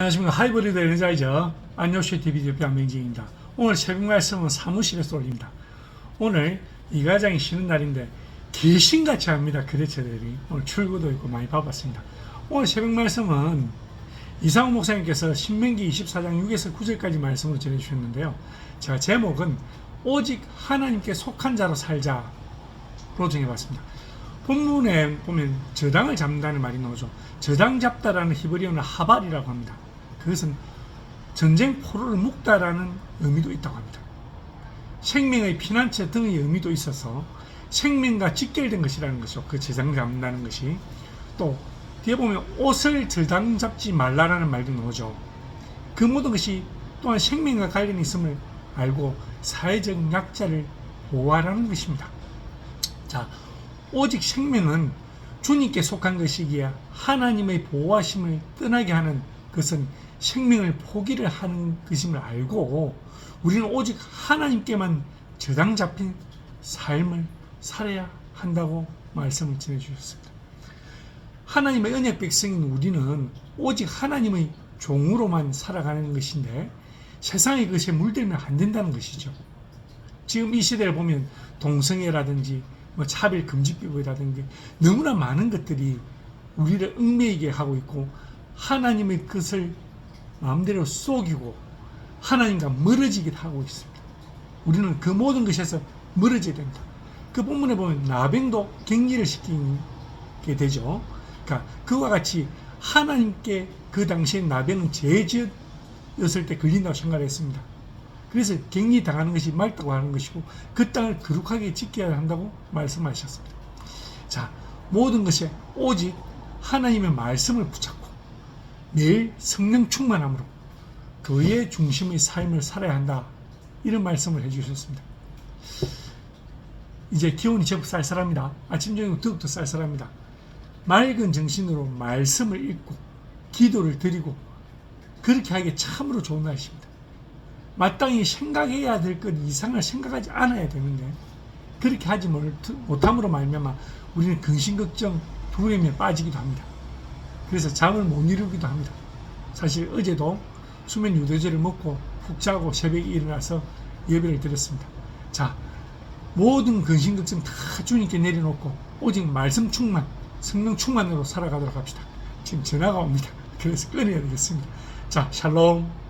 안녕하십니까 하이브리드 에너자이저 안녕쇼 TV 대표 안명진입니다. 오늘 새벽 말씀은 사무실에서 올립니다. 오늘 이 과장이 쉬는 날인데 귀신같이 합니다. 거래처들이 오늘 출구도 있고 많이 바빴습니다. 오늘 새벽 말씀은 이상호 목사님께서 신명기 24장 6에서 9절까지 말씀을 전해주셨는데요. 제가 제목은 오직 하나님께 속한 자로 살자로 정해봤습니다. 본문에 보면 저당을 잡는다는 말이 나오죠. 저당 잡다라는 히브리어는 하발이라고 합니다. 그것은 전쟁 포로를 묶다라는 의미도 있다고 합니다. 생명의 피난처 등의 의미도 있어서 생명과 직결된 것이라는 것이죠. 그 저당 잡는다는 것이 또 뒤에 보면 옷을 저당 잡지 말라라는 말도 나오죠. 그 모든 것이 또한 생명과 관련이 있음을 알고 사회적 약자를 보호하라는 것입니다. 자, 오직 생명은 주님께 속한 것이기에 하나님의 보호하심을 떠나게 하는 것은 생명을 포기를 하는 것임을 알고 우리는 오직 하나님께만 저당 잡힌 삶을 살아야 한다고 말씀을 전해주셨습니다. 하나님의 언약 백성인 우리는 오직 하나님의 종으로만 살아가는 것인데 세상의 것에 물들면 안 된다는 것이죠. 지금 이 시대를 보면 동성애라든지 뭐 차별 금지법이라든지 너무나 많은 것들이 우리를 얽매이게 하고 있고 하나님의 것을 마음대로 속이고 하나님과 멀어지게 하고 있습니다. 우리는 그 모든 것에서 멀어져야 됩니다. 그 본문에 보면 나병도 격리를 시키게 되죠. 그러니까 그와 같이 하나님께 그 당시에 나병은 죄지었을 때 걸린다고 생각했습니다. 그래서 격리 당하는 것이 맑다고 하는 것이고 그 땅을 거룩하게 지켜야 한다고 말씀하셨습니다. 자, 모든 것에 오직 하나님의 말씀을 붙잡고 매일 성령 충만함으로 그의 중심의 삶을 살아야 한다. 이런 말씀을 해주셨습니다. 이제 기온이 제법 쌀쌀합니다. 아침 저녁 더욱더 쌀쌀합니다. 맑은 정신으로 말씀을 읽고 기도를 드리고 그렇게 하기에 참으로 좋은 날씨입니다. 마땅히 생각해야 될 것 이상을 생각하지 않아야 되는데 그렇게 하지 못- 못함으로 말미암아 우리는 근심 걱정 두려움에 빠지기도 합니다. 그래서 잠을 못 이루기도 합니다. 사실 어제도 수면 유도제를 먹고 푹 자고 새벽에 일어나서 예배를 드렸습니다. 자, 모든 근심 걱정 다 주님께 내려놓고 오직 말씀 충만, 성령 충만으로 살아가도록 합시다. 지금 전화가 옵니다. 그래서 끊어야 되겠습니다. 자, 샬롬.